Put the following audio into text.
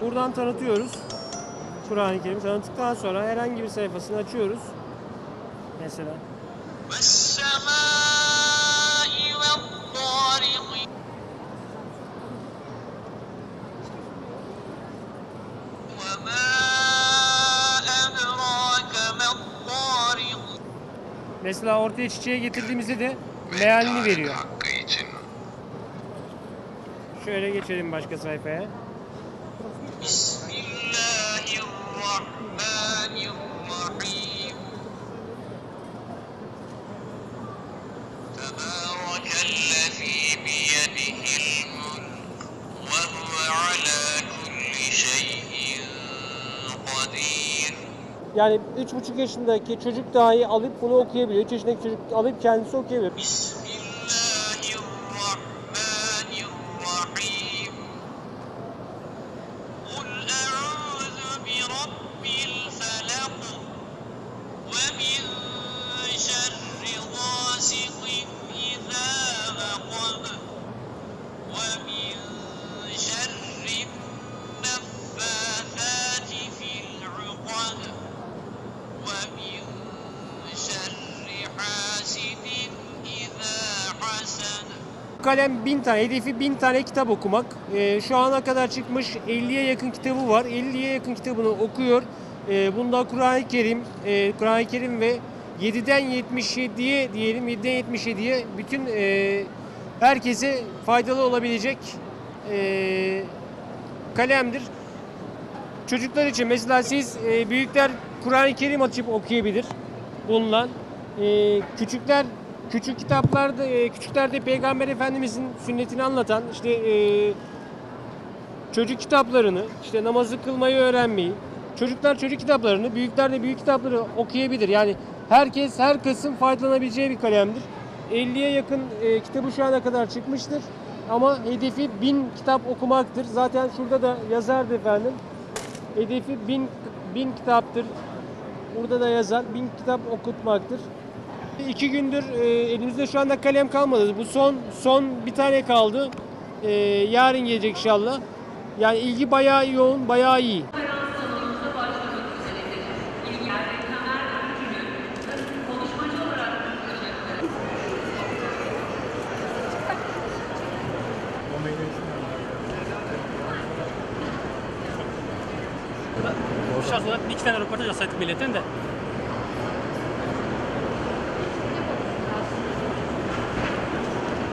Buradan tanıtıyoruz. Kur'an-ı Kerim tanıttıktan sonra herhangi bir sayfasını açıyoruz. Mesela. Mesela ortaya çiçeği getirdiğimizde de mealini veriyor. Şöyle geçelim başka sayfaya. Yani 3,5 yaşındaki çocuk dahi alıp bunu okuyabiliyor. 3 yaşındaki çocuk alıp kendisi okuyabiliyor. Bismillah. Kalem 1000 tane, hedefi 1000 tane kitap okumak. Ee, şu ana kadar çıkmış 50'ye yakın kitabı var. 50'ye yakın kitabını okuyor. Ee, bunda Kur'an-ı Kerim, e, Kur'an-ı Kerim ve 7'den 77'ye diyelim 7'den 77'ye bütün e, herkese faydalı olabilecek e, kalemdir. Çocuklar için mesela siz e, büyükler Kur'an-ı Kerim açıp okuyabilir bununla. E, küçükler küçük kitaplarda e, küçüklerde Peygamber Efendimizin sünnetini anlatan işte e, çocuk kitaplarını işte namazı kılmayı öğrenmeyi çocuklar çocuk kitaplarını büyükler de büyük kitapları okuyabilir. Yani herkes her kısım faydalanabileceği bir kalemdir. 50'ye yakın e, kitabı şu ana kadar çıkmıştır. Ama hedefi 1000 kitap okumaktır. Zaten şurada da yazardı efendim. Hedefi 1000 1000 kitaptır. Burada da yazar 1000 kitap okutmaktır. İki gündür e, elimizde şu anda kalem kalmadı. Bu son son bir tane kaldı. E, yarın gelecek inşallah. Yani ilgi bayağı yoğun, bayağı iyi. Şahs olarak iki tane röportaj yapsaydık milletten de